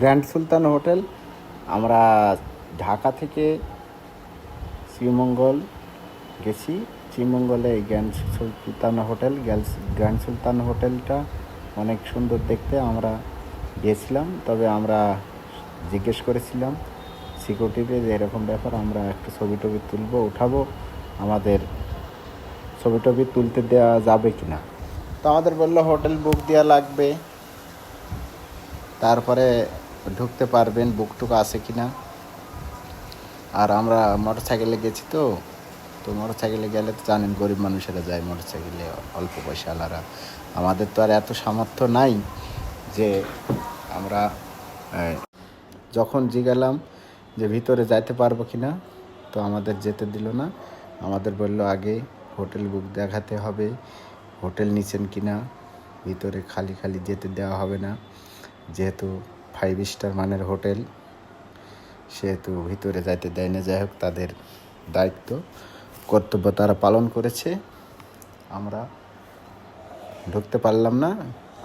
Grand সুলতান hotel, আমরা ঢাকা থেকে শ্রীমঙ্গল গেছি। শ্রীমঙ্গলে এই grand Sultan hotel grand Sultan হোটেলটা অনেক সুন্দর দেখতে, আমরা গিয়েছিলাম তবে আমরা জিজ্ঞেস করেছিলাম সিকিউরিটিতে যে এরকম ব্যাপার, আমরা একটু ছবি টবি তুলবো, উঠাবো? আমাদের ছবি টবি তুলতে দেওয়া যাবে কি না তো আমাদের বলল, হোটেল বুক দেওয়া লাগবে। তারপরে ঢুকতে পারবেন, বুকটুক আছে কি না আর আমরা মোটর সাইকেলে গেছি তো তো মোটর সাইকেলে গেলে তো জানেন গরিব মানুষেরা যায় মোটর সাইকেলে অল্প পয়সাওয়ালারা আমাদের তো আর এত সামর্থ্য নাই যে আমরা যখন জিগেলাম যে ভিতরে যাইতে পারব কি না তো আমাদের যেতে দিল না। আমাদের বলল, আগে হোটেল বুক দেখাতে হবে, হোটেল নিচ্ছেন কি না ভিতরে খালি খালি যেতে দেওয়া হবে না। যেহেতু ফাইভ স্টার মানের হোটেল। সেহেতু ভিতরে যাইতে দেয় না। যাই হোক, তাদের দায়িত্ব, কর্তব্য তারা পালন করেছে। আমরা ঢুকতে পারলাম না।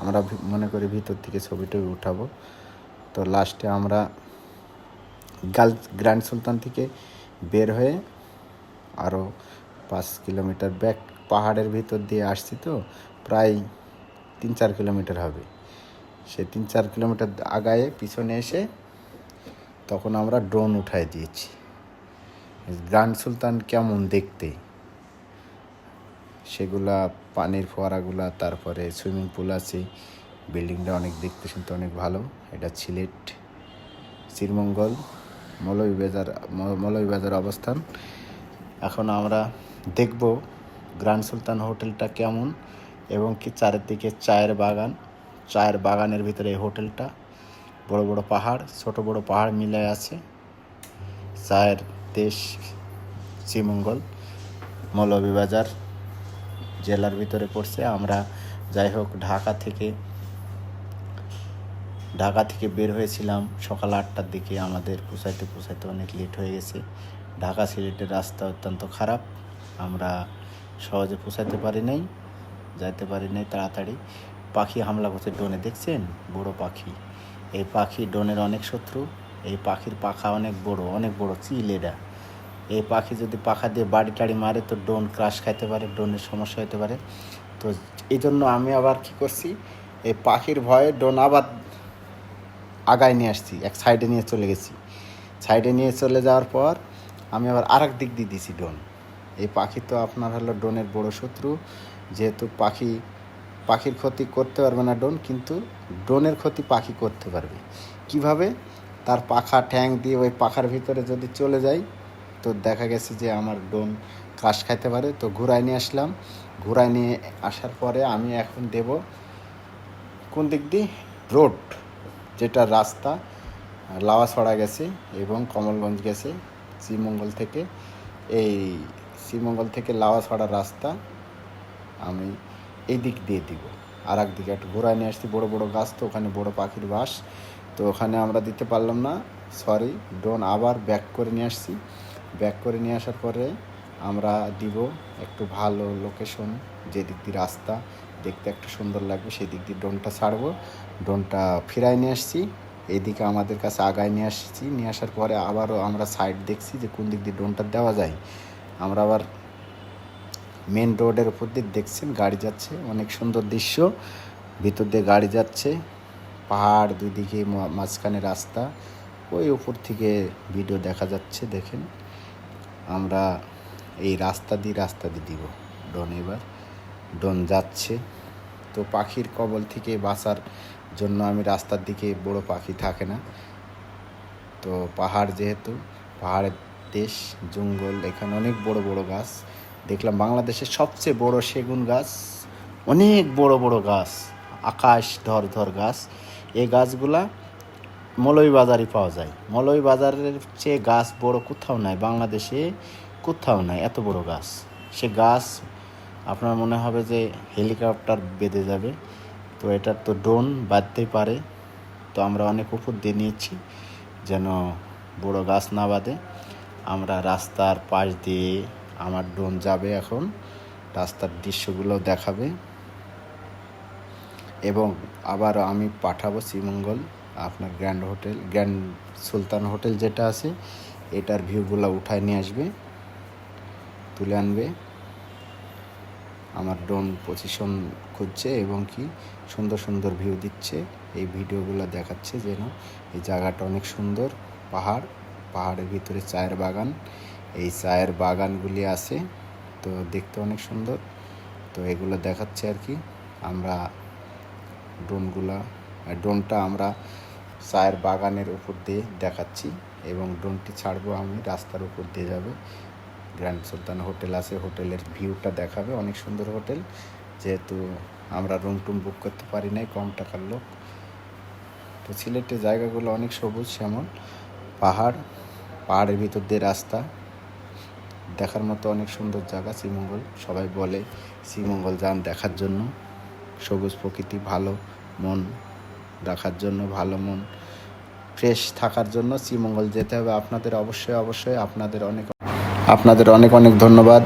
আমরা মনে করি ভিতর থেকে ছবিটা উঠাবো। তো লাস্টে আমরা গার্লস গ্র্যান্ড সুলতান থেকে বের হয়ে আরও পাঁচ কিলোমিটার ব্যাক পাহাড়ের ভিতর দিয়ে আসছি তো। প্রায় তিন চার কিলোমিটার হবে। সে তিন চার কিলোমিটার আগায়ে পিছনে এসে তখন আমরা ড্রোন উঠাই দিয়েছি। গ্র্যান্ড সুলতান কেমন দেখতে? সেগুলা, পানির ফোয়ারাগুলা, তারপরে সুইমিং পুল আছে, বিল্ডিংটা অনেক দেখতে শুনতে অনেক ভালো, এটা সিলেট, শ্রীমঙ্গল মৌলভীবাজার মৌলভীবাজার অবস্থান। এখন আমরা দেখব গ্র্যান্ড সুলতান হোটেলটা কেমন এবং কি চারিদিকে চায়ের বাগান। চায়ের বাগানের ভিতরে এই হোটেলটা। বড় বড় পাহাড়, ছোট বড় পাহাড় মিলে আছে। চায়ের দেশ শ্রীমঙ্গল। মৌলভীবাজার জেলার ভিতরে পড়ছে। আমরা যাই হোক, ঢাকা থেকে ঢাকা থেকে বের হয়েছিলাম সকাল আটটার দিকে। আমাদের পোষাইতে পোষাইতে অনেক লেট হয়ে গেছে। ঢাকা সিলেটের রাস্তা অত্যন্ত খারাপ। আমরা সহজে পোষাইতে পারি নাই, যাইতে পারি নাই তাড়াতাড়ি। পাখি হামলা করছে ডোনে দেখছেন? বড় পাখি। এই পাখি ডোনের অনেক শত্রু, এই পাখির পাখা অনেক বড় অনেক বড় চিল এটা এই পাখি যদি পাখা দিয়ে বাড়ি টাড়ি মারে তো ডোন ক্রাশ খাইতে পারে ডোনের সমস্যা হতে পারে। তো এই জন্য আমি আবার কি করছি, এই পাখির ভয়ে ডোন আবার আগায় নিয়ে আসছি, এক সাইডে নিয়ে চলে গেছি। সাইডে নিয়ে চলে যাওয়ার পর আমি আবার আরেক দিক দিয়ে দিছি ডোন এই পাখি তো আপনার হলো ডোনের বড় শত্রু, যেহেতু পাখি পাখির ক্ষতি করতে পারবে না ডোন কিন্তু ড্রোনের ক্ষতি পাখি করতে পারবে। কীভাবে? তার পাখা ঠ্যাং দিয়ে ওই পাখার ভিতরে যদি চলে যায়, তো দেখা গেছে যে আমার ডোন কাশ খাইতে পারে। তো ঘুরাই নিয়ে আসলাম। ঘুরাই নিয়ে আসার পরে আমি এখন দেব কোন দিক দিয়ে? রোড, যেটা রাস্তা, লাওয়াছড়া গেছে এবং কমলগঞ্জ গেছে, শ্রীমঙ্গল থেকে। এই শ্রীমঙ্গল থেকে লাওয়াছড়া রাস্তা আমি এই দিক দিয়ে দিব। আর একদিকে একটু ঘোরায় নিয়ে আসছি, বড় বড় গাছ তো ওখানে বড় পাখির বাস। তো ওখানে আমরা দিতে পারলাম না সরি ড্রোন আবার ব্যাক করে নিয়ে আসছি। ব্যাক করে নিয়ে আসার পরে আমরা দিব একটু ভালো লোকেশন যে দিক দিয়ে রাস্তা, দেখতে একটু সুন্দর লাগবে সেই দিক দিয়ে ড্রোনটা ছাড়বো। ড্রোনটা ফিরায় নিয়ে আসছি, এদিকে আমাদের কাছে আগায় নিয়ে আসছি। নিয়ে আসার পরে আবারও আমরা সাইড দেখছি যে কোন দিক দিয়ে ড্রোনটা দেওয়া যায়। আমরা আবার মেন রোডের উপর দিয়ে দেখছেন গাড়ি যাচ্ছে, অনেক সুন্দর দৃশ্য। ভিতর দিয়ে গাড়ি যাচ্ছে, পাহাড় দুই দিকে মাঝখানে রাস্তা। ওই উপর থেকে ভিডিও দেখা যাচ্ছে, দেখেন। আমরা এই রাস্তা দিয়ে রাস্তা দিয়ে দিব। ডন এবার ডন যাচ্ছে। তো পাখির কবল থেকে বাঁচার জন্য আমি রাস্তার দিকে বড় পাখি থাকে না। তো পাহাড় যেহেতু, পাহাড়ের দেশ, জঙ্গল, এখানে অনেক বড় বড় গাছ। দেখলাম বাংলাদেশের সবচেয়ে বড় সেগুন গাছ, অনেক বড় বড় গাছ, আকাশ ধর ধর গাছ, এই গাছগুলা মলই বাজারই পাওয়া যায়। মলই বাজারের চেয়ে গাছ বড় কোথাও নাই, বাংলাদেশে কোথাও নাই, এত বড় গাছ। সে গাছ আপনার মনে হবে যে হেলিকপ্টার বেঁধে যাবে, তো এটার তো ড্রোন বাঁধতে পারে, তো আমরা অনেক উপর দিয়ে নিয়েছি যেন বড় গাছ না বাঁধে। আমরা রাস্তার পাশ দিয়ে আমার ড্রোন যাবে এখন, রাস্তার দৃশ্যগুলো দেখাবে। এবং আবার আমি পাঠাবো শ্রীমঙ্গল, আপনার grand hotel grand Sultan hotel যেটা আছে, এটার ভিউগুলো উঠায় নিয়ে আসবে, তুলে আনবে। আমার ড্রোন পজিশন খুঁজছে এবং কি সুন্দর সুন্দর ভিউ দিচ্ছে, এই ভিডিওগুলো দেখাচ্ছে যেন এই জায়গাটা অনেক সুন্দর, পাহাড়, পাহাড়ের ভিতরে চায়ের বাগান। এই চায়ের বাগানগুলি আছে, তো দেখতে অনেক সুন্দর। তো এগুলো দেখাচ্ছে আর কি। আমরা ড্রোনগুলা ড্রোনটা আমরা চায়ের বাগানের উপর দিয়ে দেখাচ্ছি এবং ড্রোনটি ছাড়বো আমি, রাস্তার উপর দিয়ে যাবে। গ্র্যান্ড সুলতান হোটেল আছে, হোটেলের ভিউটা দেখাবে, অনেক সুন্দর হোটেল। যেহেতু আমরা রুম টুম বুক করতে পারি নাই, কম টাকার লোক। তো সিলেটের জায়গাগুলো অনেক সবুজ শ্যামল পাহাড়, পাহাড়ের ভিতর দিয়ে রাস্তা। দেখার মতো অনেক সুন্দর জায়গা শ্রীমঙ্গল। সবাই বলে শ্রীমঙ্গল যান দেখার জন্য। সবুজ প্রকৃতি, ভালো মন রাখার জন্য, ভালো মন ফ্রেশ থাকার জন্য শ্রীমঙ্গল যেতে হবে। আপনাদের অবশ্যই অবশ্যই আপনাদের অনেক আপনাদের অনেক অনেক ধন্যবাদ।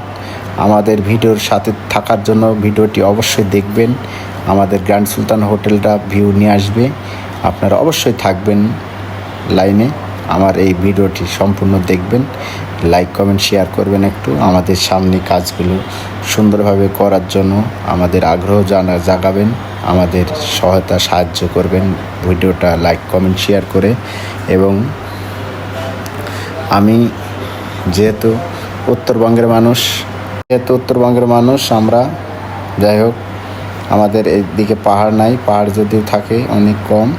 আমাদের ভিডিওর সাথে থাকার জন্য ভিডিওটি অবশ্যই দেখবেন। আমাদের গ্র্যান্ড সুলতান হোটেলটা ভিউ নিয়ে আসবে। আপনারা অবশ্যই থাকবেন লাইনে। আমার এই ভিডিওটি সম্পূর্ণ দেখবেন। লাইক কমেন্ট শেয়ার করবেন একটু। আমাদের সামনে কাজগুলো সুন্দরভাবে করার জন্য আমাদের আগ্রহ জানা জাগাবেন, আমাদের সহায়তা সাহায্য করবেন ভিডিওটা লাইক কমেন্ট শেয়ার করে। এবং আমি যেহেতু উত্তরবঙ্গের মানুষ, যেহেতু উত্তরবঙ্গের মানুষ, আমরা যাই হোক, আমাদের এদিকে পাহাড় নাই। পাহাড় যদিও থাকে অনেক কম,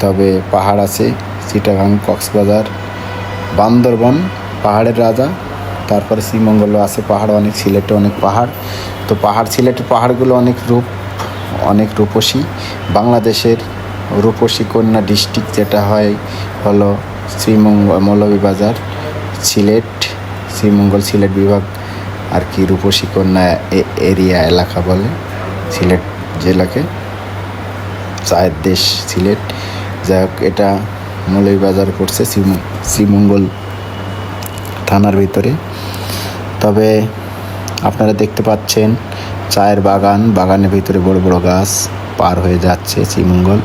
তবে পাহাড় আছে। চিটাগাং, কক্সবাজার, বান্দরবন পাহাড়ের রাজা, তারপরে শ্রীমঙ্গলও আছে পাহাড়, অনেক সিলেটে অনেক পাহাড়। তো পাহাড়, সিলেটের পাহাড়গুলো অনেক রূপ, অনেক রূপসী। বাংলাদেশের রূপসী কন্যা ডিস্ট্রিক্ট যেটা হয় হলো শ্রীমঙ্গল মৌলভীবাজার সিলেট, শ্রীমঙ্গল সিলেট বিভাগ, আর কি রূপসী কন্যা এরিয়া এলাকা বলে সিলেট জেলাকে। চায়ের দেশ সিলেট। যাই হোক, এটা মৌলভীবাজার শ্রীম- শ্রীমঙ্গল থানার ভিতরে। তবে আপনারা দেখতে পাচ্ছেন, চায়ের বাগান, বাগানের ভিতরে বড় বড় গাছ পার হয়ে যাচ্ছে শ্রীমঙ্গল।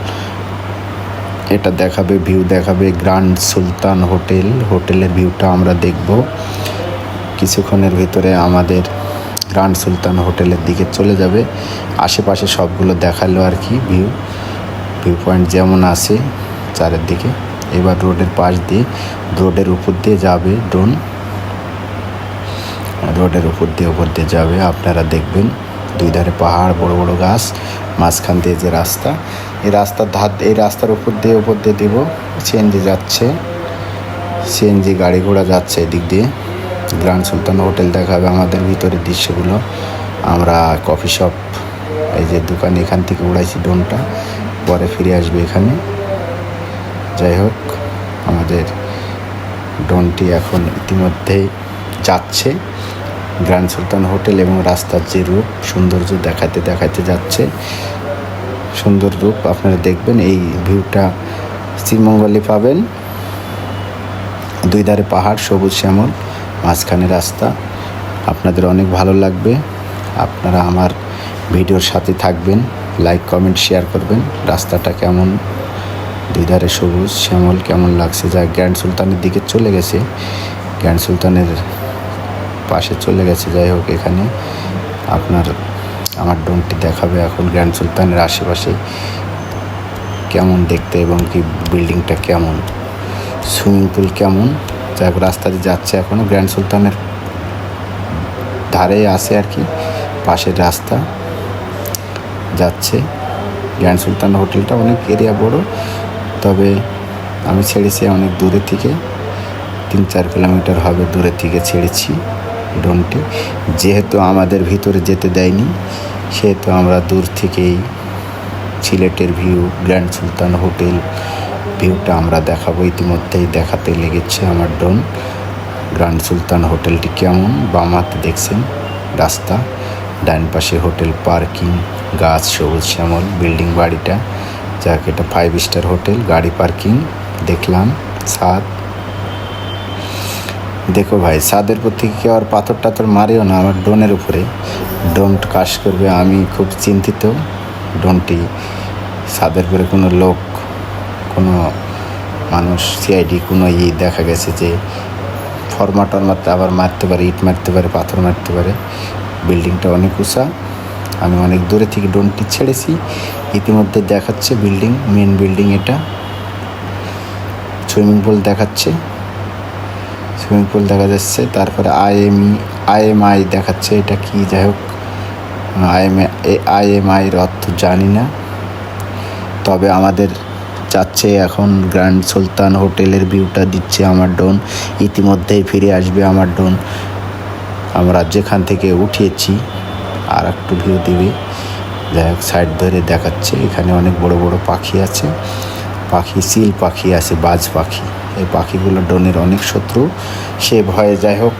এটা দেখাবে, ভিউ দেখাবে গ্র্যান্ড সুলতান হোটেল। হোটেলের ভিউটা আমরা দেখব। কিছুক্ষণের ভিতরে আমাদের গ্র্যান্ড সুলতান হোটেলের দিকে চলে যাবে। আশেপাশে সবগুলো দেখাল আর কি ভিউ। ভিউ পয়েন্ট যেমন আছে, চারের দিকে। এবার রোডের পাশ দিয়ে, রোডের উপর দিয়ে যাবে ড্রোন। রোডের উপর দিয়ে উপর দিয়ে যাবে। আপনারা দেখবেন দুই ধারে পাহাড়, বড় বড় গাছ, মাঝখান দিয়ে যে রাস্তা, এই রাস্তার ধার, এই রাস্তার উপর দিয়ে উপর দিয়ে দিব। সিএনজি যাচ্ছে, সিএনজি গাড়ি ঘোড়া যাচ্ছে এদিক দিয়ে। গ্র্যান্ড সুলতান হোটেল দেখাবে আমাদের ভিতরের দৃশ্যগুলো। আমরা কফি শপ, এই যে দোকান এখান থেকে উড়াইছি ড্রোনটা, পরে ফিরে আসবে এখানে। যাই হোক, আমাদের ড্রোনটি এখন ইতিমধ্যেই যাচ্ছে। গ্র্যান্ড সুলতান হোটেল এবং রাস্তার যে রূপ, সৌন্দর্য দেখাতে দেখাতে যাচ্ছে। সুন্দর রূপ আপনারা দেখবেন, এই ভিউটা শ্রীমঙ্গলে পাবেন। দুই ধারে পাহাড়, সবুজ শ্যামল, মাঝখানে রাস্তা। আপনাদের অনেক ভালো লাগবে। আপনারা আমার ভিডিওর সাথে থাকবেন, লাইক, কমেন্ট, শেয়ার করবেন। রাস্তাটা কেমন? দুই ধারে সবুজ শ্যামল কেমন লাগছে? যা গ্র্যান্ড সুলতানের দিকে চলে গেছে। গ্র্যান্ড সুলতানের পাশে চলে গেছে, যাই হোক এখানে। আপনার, আমার ড্রোনটি দেখাবে এখন গ্র্যান্ড সুলতানের আশেপাশে। কেমন দেখতে এবং কি বিল্ডিংটা কেমন? সুইমিং পুল কেমন? যাই হোক, রাস্তা দিয়ে যাচ্ছে এখনও গ্র্যান্ড সুলতানের ধারে আছে আর কি, পাশের রাস্তা। যাচ্ছে। গ্র্যান্ড সুলতান হোটেলটা অনেক এরিয়া বড়, তবে আমি ছেড়েছি অনেক দূরে থেকে। তিন চার কিলোমিটার হবে দূরে থেকে ছেড়েছি। ড্রোনটি যেহেতু আমাদের ভিতরে যেতে দেয়নি, সেহেতু আমরা দূর থেকেই সিলেটের ভিউ, গ্র্যান্ড সুলতান হোটেল ভিউটা আমরা দেখাবো। ইতিমধ্যেই দেখাতে লেগেছে আমার ড্রোন। গ্র্যান্ড সুলতান হোটেলটি কেমন? বাম হাতে দেখছেন, রাস্তা, ডান পাশে হোটেল পার্কিং, গাছ, সবুজ শ্যামল, বিল্ডিং বাড়িটা। যাক, এটা ফাইভ স্টার হোটেল, গাড়ি পার্কিং, দেখলাম ছাদ দেখো ভাই, ছাদের উপর থেকে কেউ আর পাথর টাথর মারিও না, আমার ড্রোনের উপরে। ড্রোন কাজ করবে, আমি খুব চিন্তিত। ড্রোনটি ছাদের উপরে কোনো লোক, কোনো মানুষ সিআইডি কোনো ই দেখা গেছে যে ফরমা টরমাতে আবার মারতে পারে, ইট মারতে পারে, পাথর মারতে পারে। বিল্ডিংটা অনেক উঁচা। আমি অনেক দূরে থেকে ড্রোনটি ছেড়েছি। ইতিমধ্যে দেখাচ্ছে বিল্ডিং মেন বিল্ডিং এটা। সুইমিং পুল দেখাচ্ছে। সুইমিং পুল দেখা যাচ্ছে, তারপরে আইএমই আইএমআই দেখাচ্ছে এটা কি, যাই হোক আইএম আইএমআইয়ের অর্থ জানি না। তবে আমাদের যাচ্ছে এখন গ্র্যান্ড সুলতান হোটেলের ভিউটা দিচ্ছে আমার ডোন ইতিমধ্যেই ফিরে আসবে আমার ডোন আমরা যেখান থেকে উঠিয়েছি, আর একটু ভিউ দিবে। যাই হোক সাইড ধরে দেখাচ্ছে, এখানে অনেক বড় বড় পাখি আছে। পাখি সিল পাখি আছে, বাজ পাখি। এই পাখিগুলো ডনের অনেক শত্রু। সে ভয়ে যাই হোক